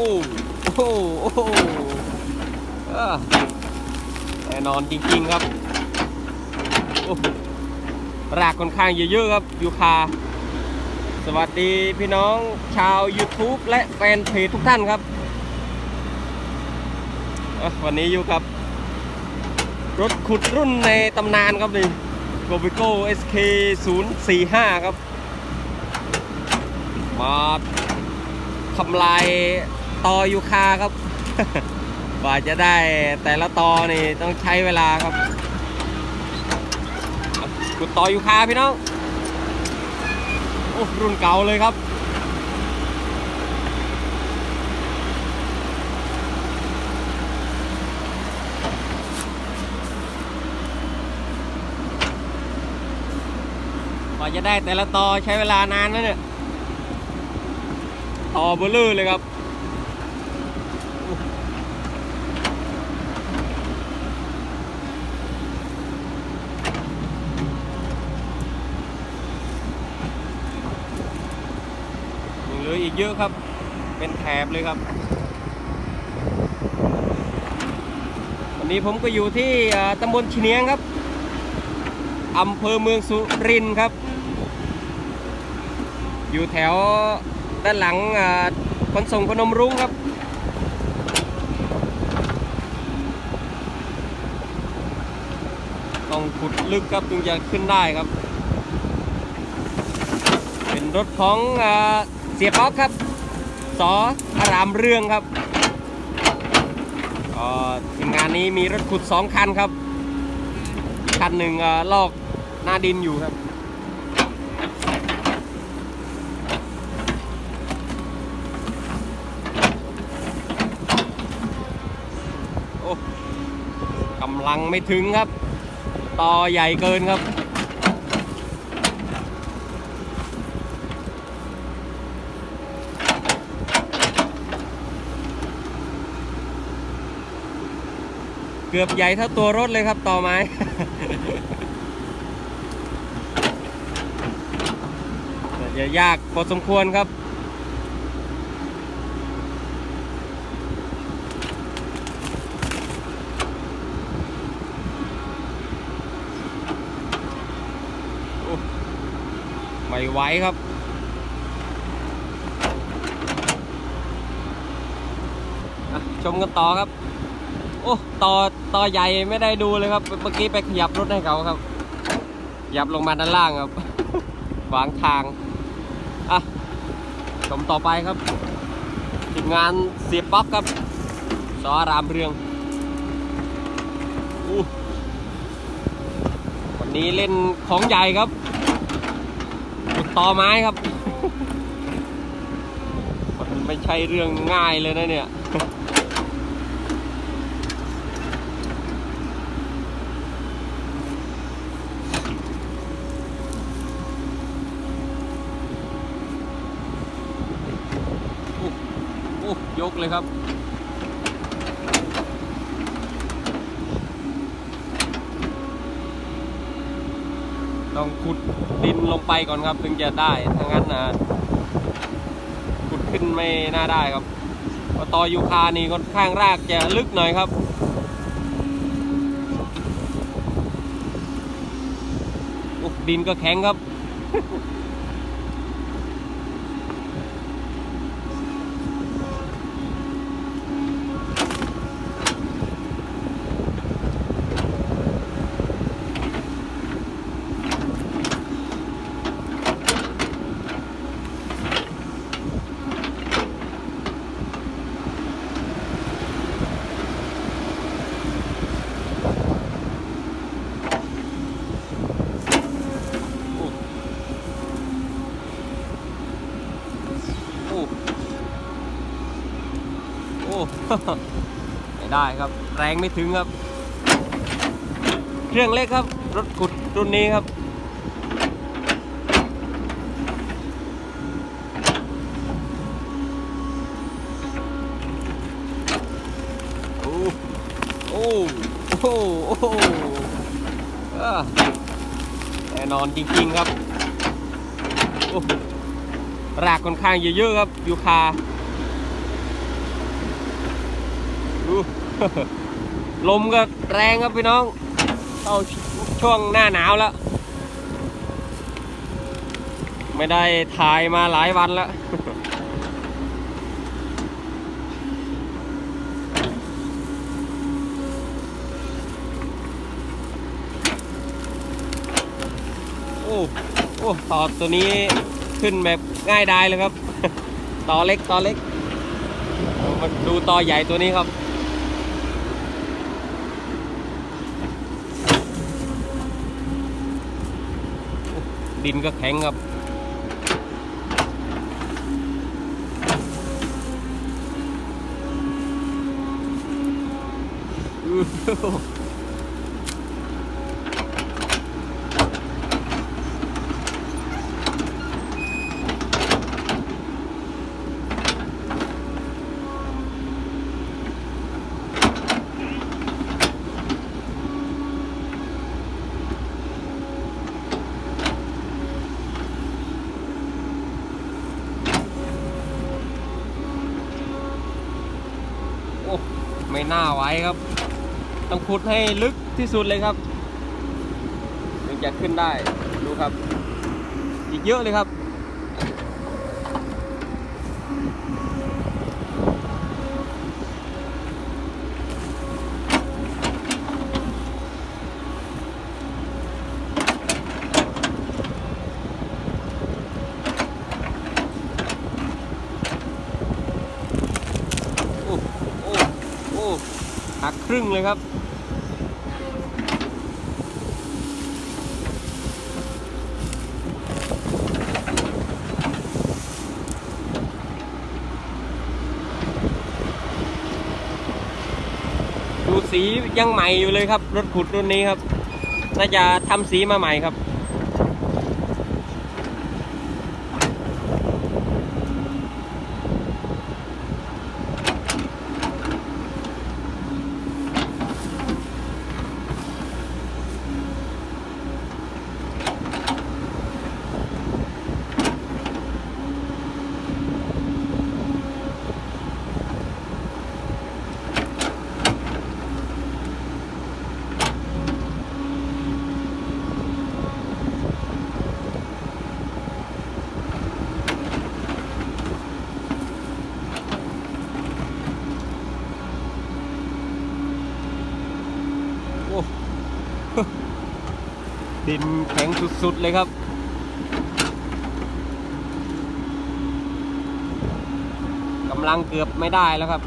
โอ้โหโอ้โหแน่นอนจริงๆครับรากค่อนข้างเยอะๆครับยูคา สวัสดีพี่น้องชาว YouTube และแฟนเพจทุกท่านครับ วันนี้อยู่กับรถขุดรุ่นในตำนานครับนี่ g o b i c o SK 0 4 5 ครับ มาทำลาย ตอยูคาครับกว่าจะได้แต่ละตอนี่ต้องใช้เวลาครับขุดตอยูคาพี่น้องโอ้รุ่นเก่าเลยครับกว่าจะได้แต่ละตอใช้เวลานานนะเนี่ยต่อเบลลอร์เลยครับ ยัง เยอะครับ เป็นแถบเลยครับ วันนี้ผมก็อยู่ที่ตำบลชิเนียงครับอำเภอเมืองสุรินทร์ครับ อยู่แถวด้านหลังขนส่งพนมรุ้งครับ ต้องขุดลึกครับถึงจะขึ้นได้ครับ เป็นรถของอ สียป๊อกครับสออารามเรื่องครับก็ทีมงานนี้มีรถขุดสองคันครับ คันหนึ่งลอกหน้าดินอยู่ครับโอ้กำลังไม่ถึงครับ ต่อใหญ่เกินครับ เกือบใหญ่เท่าตัวรถเลยครับต่อไม้ แต่จะยากพอสมควรครับไม่ไหวครับชมกันต่อครับ โอ้ต่อต่อใหญ่ไม่ได้ดูเลยครับ เมื่อกี้ไปขยับรถให้เขาครับขยับลงมาด้านล่างครับวางทางอะชมต่อไปครับทีมงานเสียบป๊อกครับสอรามเรืองอู้วันนี้เล่นของใหญ่ครับขุดต่อไม้ครับ มันไม่ใช่เรื่องง่ายเลยนะเนี่ย โอ้โอ้ ยกเลยครับ ต้องขุดดินลงไปก่อนครับ ถึงจะได้ถ้างั้นนะขุดขึ้นไม่น่าได้ครับเพราะตอยูคานี่ค่อนข้างรากจะลึกหน่อยครับดินก็แข็งครับ ไม่ได้ครับ แรงไม่ถึงครับ เครื่องเล็กครับ รถขุดรุ่นนี้ครับ โอ้โอ้โอ้โอ้แน่นอนจริงๆครับรากค่อนข้างเยอะๆครับยูคา ดู ลมก็แรงครับพี่น้องเข้าช่วงหน้าหนาวแล้ว ไม่ได้ถ่ายมาหลายวันแล้วโอ้โอ้ต่อตัวนี้ขึ้นแบบง่ายดายเลยครับ ต่อเล็กต่อเล็กมาดูต่อใหญ่ตัวนี้ครับ ดินก็แข็งครับอื้ โอ้ไม่น่าไว้ครับ ต้องขุดให้ลึกที่สุดเลยครับถึงจะขึ้นได้ดูครับ อีกเยอะเลยครับ โอ้ โอ้ โอ้ หักครึ่งเลยครับ ดูสียังใหม่อยู่เลยครับ รถขุดรุ่นนี้ครับ น่าจะทำสีมาใหม่ครับ โอ้ ดินแข็งสุดๆเลยครับ กำลังเกือบไม่ได้แล้วครับ